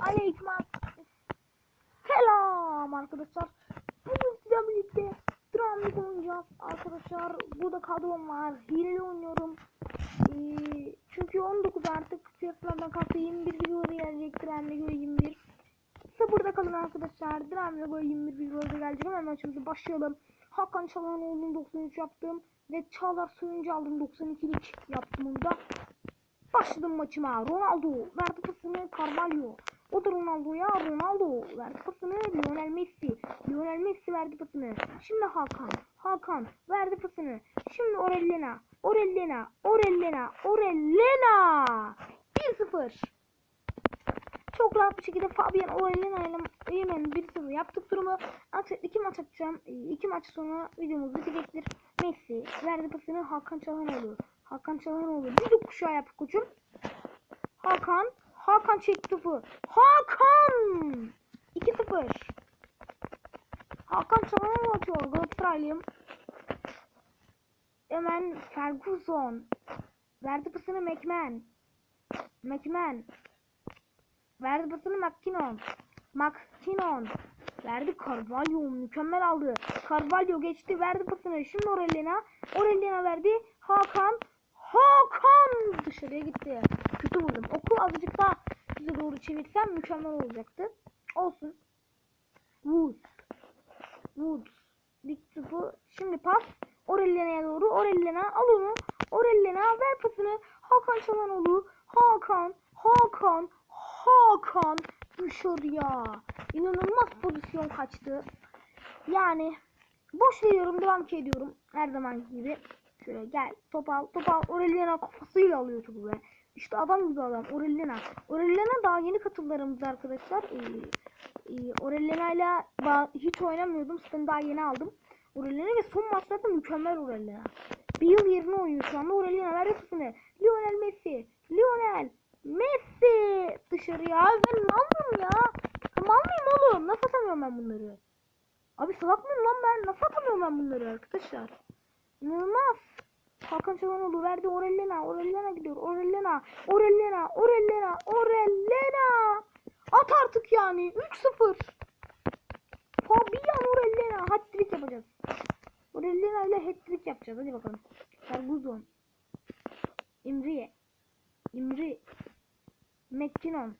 Aleyküm Selam arkadaşlar. Bugün sizlerle birlikte Dramlik oynayacağız arkadaşlar. Burada kadrom var. Hileli oynuyorum. Ee, çünkü 19 artık piyasalardan kalktı. 21 videoda gelecek. Dramlik 21. Sabırda kalın arkadaşlar. Dramlik 21 videoda gelecek. Hemen maçımıza başlayalım. Hakan Çalhanoğlu'nun 93 yaptım. Ve Çağlar Soyuncu aldım 92'lik yaptım onu da. Başladım maçıma. Ronaldo verdi pasını Carvalho. O da Ronaldo'ya Ronaldo verdi pasını Lionel Messi. Lionel Messi verdi pasını. Şimdi Hakan. Hakan verdi pasını. Şimdi Orellena. Orellena. Orellena. Orellena. 1-0. Çok rahat bir şekilde Fabian Orellena ile Yemen 1-0 yaptık durumu. Artık iki maç atacağım. İki maç sonra videomuz bitecektir. Messi verdi pasını Hakan Çalhanoğlu. Hakan Çalhanoğlu bir kuşağı yaptı koçum. Hakan. Hakan çekti topu. Hakan. 2-0. Hakan Çalhanoğlu atıyor. Galatasaraylıyım. Hemen Ferguson. Verdi pasını McMahon. McMahon. Verdi pasını McKinnon. McKinnon. Verdi Carvalho. Mükemmel aldı. Carvalho geçti. Verdi pasını. Şimdi Orellena. Orellena verdi. Hakan. Hakan dışarıya gitti. Kötü vurdum. Oku azıcık daha bize doğru çevirsem mükemmel olacaktı. Olsun. Wood. Wood. Dik topu. Şimdi pas. Orellena'ya doğru. Orellena al onu. Orellena ver pasını. Hakan Çalhanoğlu. Hakan. Hakan. Hakan. Dışarıya. İnanılmaz pozisyon kaçtı. Yani boş veriyorum. Devam ediyorum. Her zaman gibi. Şöyle gel. Top al. Top al. Orellena kafasıyla alıyor topu be. İşte adam gibi adam. Orellena. Orellena daha yeni katıllarımız arkadaşlar. Ee, e, ba- hiç oynamıyordum. Zaten daha yeni aldım. Orellena ve son maçlarda mükemmel Orellena. Bir yıl yerine oynuyor şu anda. Orellena ver yapısını. Lionel Messi. Lionel Messi. Dışarıya. Ben yapıyorum ya? Tamam mıyım oğlum? Nasıl atamıyorum ben bunları? Abi salak mıyım lan ben? Nasıl atamıyorum ben bunları arkadaşlar? İnanılmaz. Hakan Çalhanoğlu verdi Orellena. Orellena gidiyor. Orellena. Orellena. Orellena. Orellena. At artık yani. 3-0. Fabian Orellena. Hat-trick yapacağız. Orellena ile hat-trick yapacağız. Hadi bakalım. Ferguson. İmriye. İmri. McKinnon.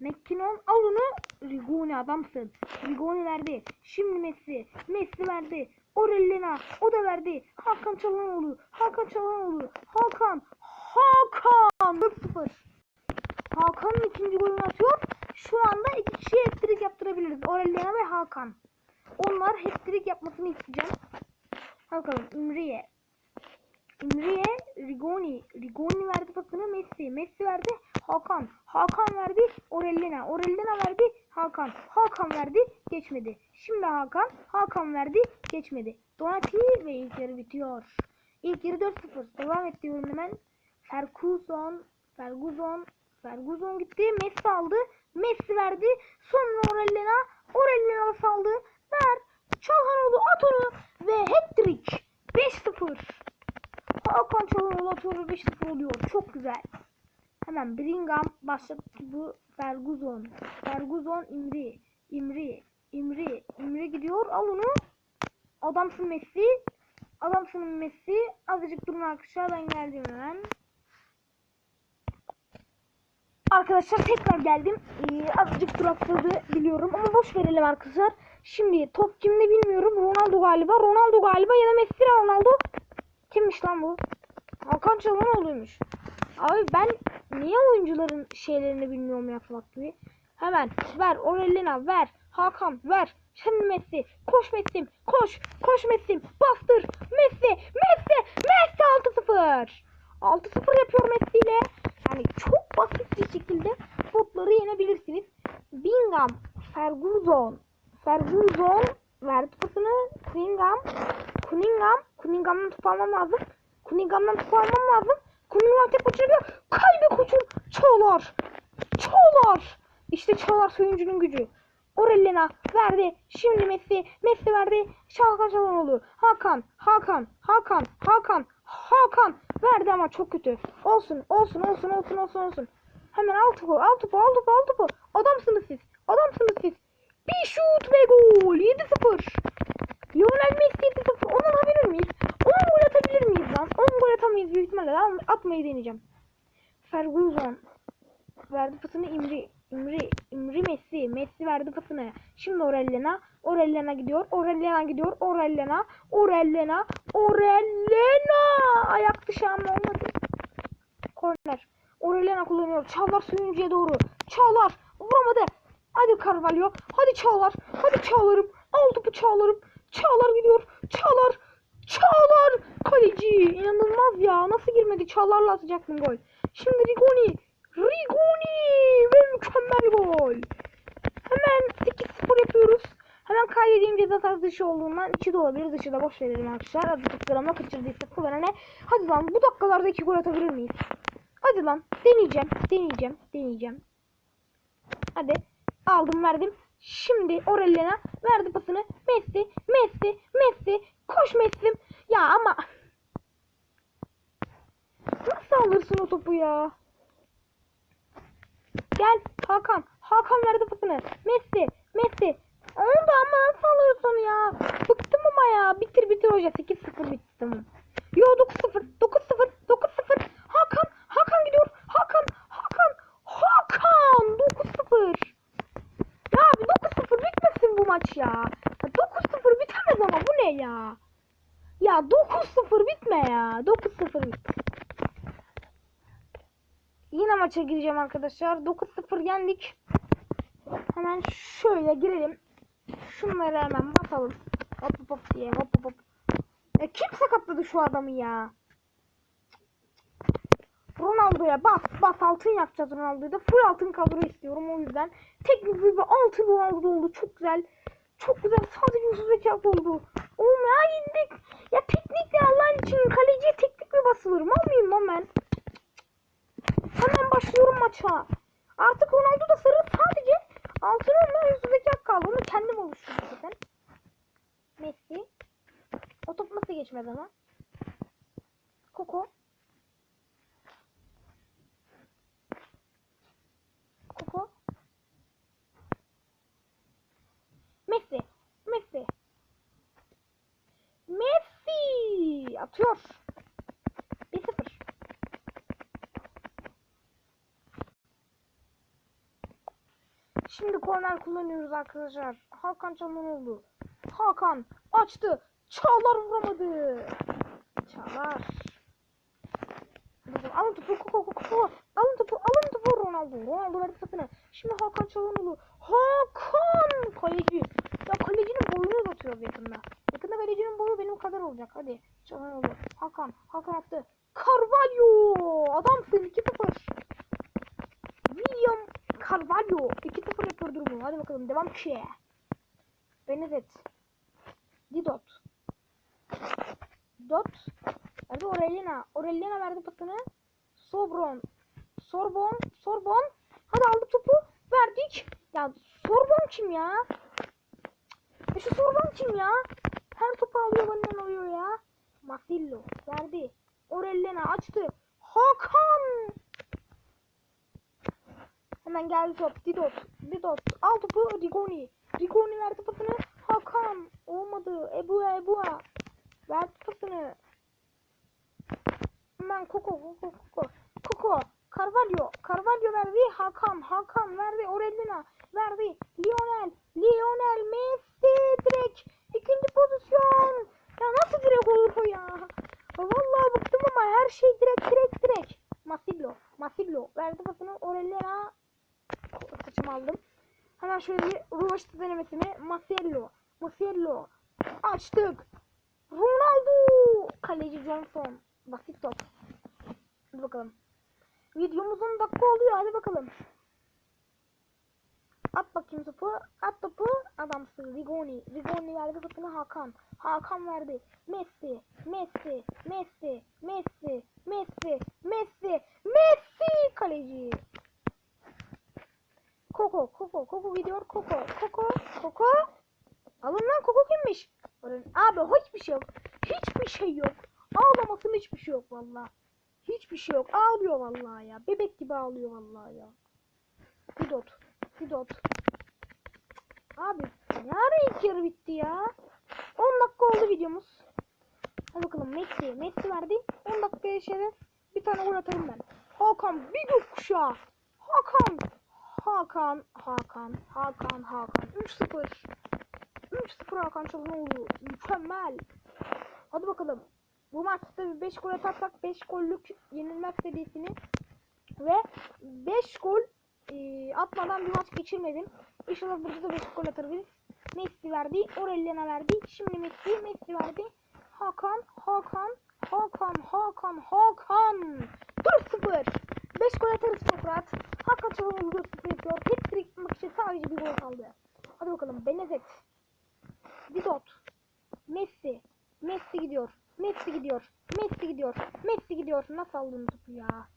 McKinnon al onu. Rigoni adamsın. Rigoni verdi. Şimdi Messi. Messi verdi. Orellena. O da verdi. Hakan Çalhanoğlu. Hakan Çalhanoğlu. Hakan. Hakan. 4-0. Hakan'ın ikinci golünü atıyor. Şu anda iki kişiye hat-trick yaptırabiliriz. Orellena ve Hakan. Onlar hat-trick yapmasını isteyeceğim. Bakalım. İmriye. İmriye Rigoni. Rigoni verdi pasını Messi. Messi verdi Hakan. Hakan verdi Orellena. Orellena verdi Hakan. Hakan verdi geçmedi. Şimdi Hakan. Hakan verdi geçmedi. Donati ve ilk yarı bitiyor. İlk yarı 4-0. Devam et diyorum hemen. Ferguson. Ferguson. Ferguson gitti. Messi aldı. Messi verdi. Sonra Orellena. Orellena saldı. Ver. Çalhanoğlu at onu. Ve hat-trick. 5-0. Hakan Çalhanoğlu atıyor 5-0 oluyor. Çok güzel. Hemen Bringham başlattı bu Ferguson. Ferguson İmri. İmri. İmri. İmri gidiyor. Al onu. Adamsın Messi. Adamsın Messi. Azıcık durun arkadaşlar ben geldim hemen. Arkadaşlar tekrar geldim. Ee, azıcık duraksadı biliyorum ama boş verelim arkadaşlar. Şimdi top kimde bilmiyorum. Ronaldo galiba. Ronaldo galiba ya da Messi Ronaldo. Kimmiş lan bu? Hakan Çalhanoğlu'ymuş. Abi ben niye oyuncuların şeylerini bilmiyorum yapmak gibi. Hemen ver Orellina ver. Hakan ver. Şimdi Messi. Koş Messi. Koş. Koş Messi. Bastır. Messi. Messi. Messi 6-0. 6-0 yapıyor Messi ile. Yani çok basit bir şekilde topları yenebilirsiniz. Bingham. Ferguson. Ferguson verdi pasını. Cunningham. Cunningham. Cunningham'dan top almam lazım. Cunningham'dan top almam lazım. Cunningham tek kaçırıyor. Kalbi koçum. Çağlar. Çağlar. İşte Çağlar soyuncunun gücü. Orellena verdi. Şimdi Messi. Messi verdi. Hakan Çalhanoğlu. Hakan. Hakan. Hakan. Hakan. Hakan. Verdi ama çok kötü. Olsun. Olsun. Olsun. Olsun. Olsun. Olsun. Hemen al topu. Al topu. Al topu. Al topu. Bir şut ve gol. 7-0. Lionel Messi 7-0. Ondan haberim miyiz? 10 gol atabilir miyiz lan? 10 gol atamayız büyük ihtimalle. Ama atmayı deneyeceğim. Ferguson. Verdi pasını İmri. İmri. İmri Messi. Messi verdi pasını. Şimdi Orellana. Orellana gidiyor. Orellana gidiyor. Orellana. Orellana. Orellana. Ayak dışı ama olmadı. Korner. Orellana kullanıyor. Çağlar suyuncuya doğru. Çağlar. Vuramadı. Carvalho. Hadi Çağlar. Hadi Çağlar'ım. Al topu Çağlar'ım. Çağlar gidiyor. Çağlar. Çağlar. Kaleci. İnanılmaz ya. Nasıl girmedi? Çağlar'la atacaktım gol. Şimdi Rigoni. Rigoni. Ve mükemmel gol. Hemen 8-0 yapıyoruz. Hemen kaydedeyim ceza sahası dışı olduğundan içi de olabilir. Dışı da boş verelim arkadaşlar. Azıcık drama kaçırdıysa kullanana. Hadi lan bu dakikalarda iki gol atabilir miyiz? Hadi lan. Deneyeceğim. Deneyeceğim. Deneyeceğim. Hadi. Aldım verdim. Şimdi Orellena verdi pasını. Messi. Messi. Messi. Koş Messi'm. Ya ama. Nasıl alırsın o topu ya? Gel Hakan. Hakan verdi pasını. Messi. Messi. Oldu ama nasıl alıyorsun ya? Bıktım ama ya. Bitir bitir hoca. 8-0 bitti tamam. Yo 9-0. 9-0. 9-0. Hakan. Hakan gidiyor. Hakan. Hakan. Hakan. 9-0. Ya abi 9-0 bitmesin bu maç ya. Ya 9-0 bitemez ama bu ne ya? Ya 9-0 bitme ya. 9-0 bitti. Yine maça gireceğim arkadaşlar. 9-0 yendik. Hemen şöyle girelim. Şunları hemen basalım. Hop hop hop diye hop hop hop. Ya kim sakatladı şu adamı ya? Ronaldo'ya bas bas altın yapacağız Ronaldo'ya da full altın kadro istiyorum o yüzden. Teknik bir altın Ronaldo oldu çok güzel. Çok güzel sadece Yusuf Zekat oldu. Oğlum ya yendik. Ya teknik ne Allah'ın için kaleciye teknik mi basılır? Mal mıyım lan ben? Hemen başlıyorum maça. Artık Ronaldo da sarı sadece altın ondan Yusuf Zekat kaldı. Onu kendim oluşturdum zaten. Messi. O top nasıl geçmedi ama? Koko. Koko. Messi. Messi. Atıyor. 1-0. Şimdi korner kullanıyoruz arkadaşlar. Hakan Çalhanoğlu. Hakan açtı. Çağlar vuramadı. Çağlar. Alın topu, koku, koku. Alın topu, alın topu Ronaldo. Ronaldo verdi pasını. Şimdi Hakan Çalhanoğlu. Hakan! Kaleci. Hakan. Hakan attı. Carvalho! Adamsın 2-0. William Carvalho. 2-0 yapıyor durumu. Hadi bakalım devam ki. Benezet. Didot. Dot. Verdi Orellina. Orellina verdi pasını. Sobron. Sorbon. Sorbon. Hadi aldık topu. Verdik. Ya Sorbon kim ya? Ya şu Sorbon kim ya? Her topu alıyor benden alıyor ya. Masillo. Verdi. Orellina açtı. Hakan. Hemen geldi top. Didot. Didot. Al topu Rigoni. Rigoni verdi pasını. Hakan. Olmadı. Ebu'a Ebu'a. Verdi pasını. Hemen Koko Koko Koko. Koko. Carvalho. Carvalho verdi. Hakan. Hakan verdi. Orellina. Verdi. Lionel. Lionel Messi. Direkt. ikinci pozisyon. Ya nasıl direkt olur o ya? Vallahi bıktım ama her şey direkt direkt direkt. Masillo. Masillo. Verdi pasını. Orellina. Saçımı aldım. Hemen şöyle bir Rovaşta denemesini. Marcelo. Marcelo. Açtık. Ronaldo. Kaleci Johnson. Basit top. Hadi bakalım. Videomuzun dakika oluyor. Hadi bakalım. At bakayım topu. At topu. Adamsın. Rigoni. Rigoni verdi pasını Hakan. Hakan verdi. Messi. Messi. Messi. Messi. Messi. Messi. Messi. Kaleci. Koko, Koko, Koko gidiyor. Koko, Koko, Koko. Alın lan Koko kimmiş? Abi hiçbir şey yok. Hiçbir şey yok. Ağlamasın hiçbir şey yok valla. Hiçbir şey yok. Ağlıyor vallahi ya. Bebek gibi ağlıyor vallahi ya. Didot. Didot. Abi ne ara ilk yarı bitti ya? 10 dakika oldu videomuz. Hadi bakalım Messi. Messi verdi. 10 dakika yaşadı. Bir tane gol atarım ben. Hakan bir gökkuşağı. Hakan. Hakan. Hakan. Hakan. Hakan. 3-0. 3-0 Hakan Çalhanoğlu. Mükemmel. Hadi bakalım. Bu maçta 5 gol atarsak 5 gollük yenilmek serisini ve 5 gol e, atmadan bir maç geçirmedim. İnşallah burada da 5 gol atarız. Messi verdi. Orellana verdi. Şimdi Messi. Messi verdi. Hakan. Hakan. Hakan. Hakan. Hakan. 4-0. 5 gol atarız çok rahat. Hakan Çalhanoğlu 4-0 yapıyor. Hat-trick için sadece bir gol kaldı. Hadi bakalım. Benezet. Didot. Messi. Messi gidiyor. Messi gidiyor. Messi gidiyor. Messi gidiyor. Nasıl aldın topu ya?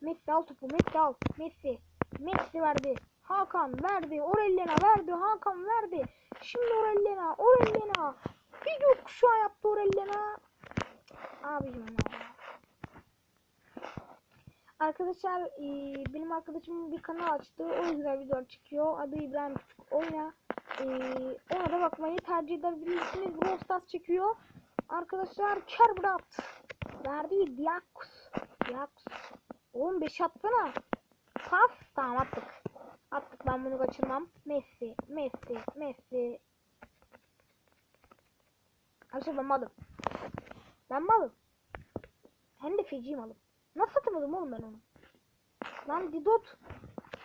Messi al topu. Messi al. Messi. Messi verdi. Hakan verdi. Orellana verdi. Hakan verdi. Şimdi Orellana. Orellana. Bir an yaptı Orellana. Abicim ya. Arkadaşlar eee, benim arkadaşım bir kanal açtı. O yüzden videolar çıkıyor. Adı İbrahim Küçük Oyna. Eee, ona da bakmayı tercih edebilirsiniz. Brawl Stars çekiyor. Arkadaşlar Kerbrat. Verdi Diakus. Diakus. Oğlum 5 atsana. Pas. Tamam attık. Attık ben bunu kaçırmam. Messi. Messi. Messi. Arkadaşlar ben malım. Ben malım. Hem de feci malım. Nasıl atamadım oğlum ben onu? Lan Didot.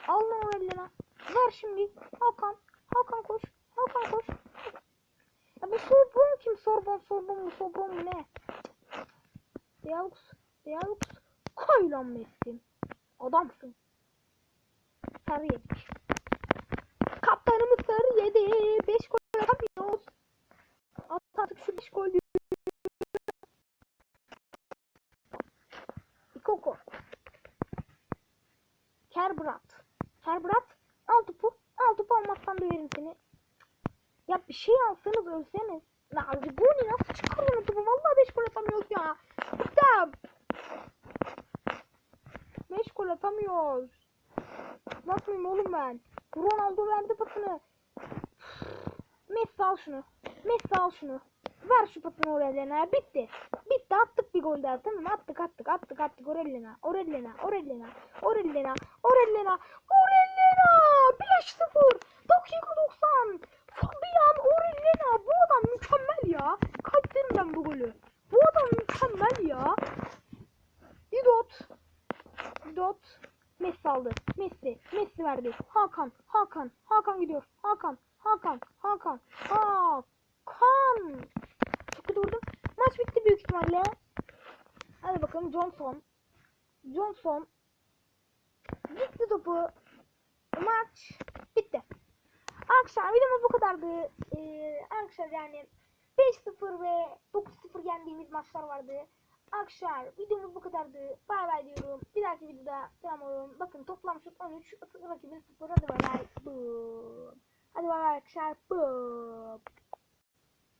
Al lan o eline. Ver şimdi. Hakan. Hakan koş. Hakan koş. Ya bu Sorbon kim? Sorbon, Sorbon mu? Sorbon mu ne? Deaux. Deaux. Koy lan Messi. Adamsın. Sarı yedik. Kaptanımız sarı yedi. 5 gol atamıyoruz. At artık şu 5 gol. Koko. Kerbrat. Kerbrat. Al topu. Al topu almazsan döverim seni. Ya bir şey alsanız ölseniz. La Rigoni nasıl çıkarıyor topu? Vallahi 5 gol atamıyoruz ya. Tamam. 5 gol atamıyoruz. Bakmayayım oğlum ben. Ronaldo verdi pasını. Messi al şunu. Messi al şunu. Ver şu pasını Orellana. Bitti. Bitti attık bir gol daha tamam mı? Attık attık attık attık Orellana. Orellana. Orellana. Orellana. Orellana. Orellana. 5-0. Dakika 90. Fabian Orellana. Bu adam mükemmel ya. Kaçtım ben bu golü. Bu adam mükemmel ya. Didot. Didot. Messi aldı. Messi. Messi verdi. Hakan. Hakan. Hakan gidiyor. Hakan. Hakan. Hakan. Hakan. Çok kötü vurdum. Maç bitti büyük ihtimalle. Hadi bakalım Johnson. Johnson. Gitti topu. Maç bitti. Arkadaşlar videomuz bu kadardı. Ee, arkadaşlar yani 5-0 ve 9-0 yendiğimiz maçlar vardı. Arkadaşlar videomuz bu kadardı. Bay bay diyorum. Bir dahaki videoda selam olurum. Bakın toplam şut 13. Rakibin 0. Hadi bay bay. Hadi bay bay arkadaşlar.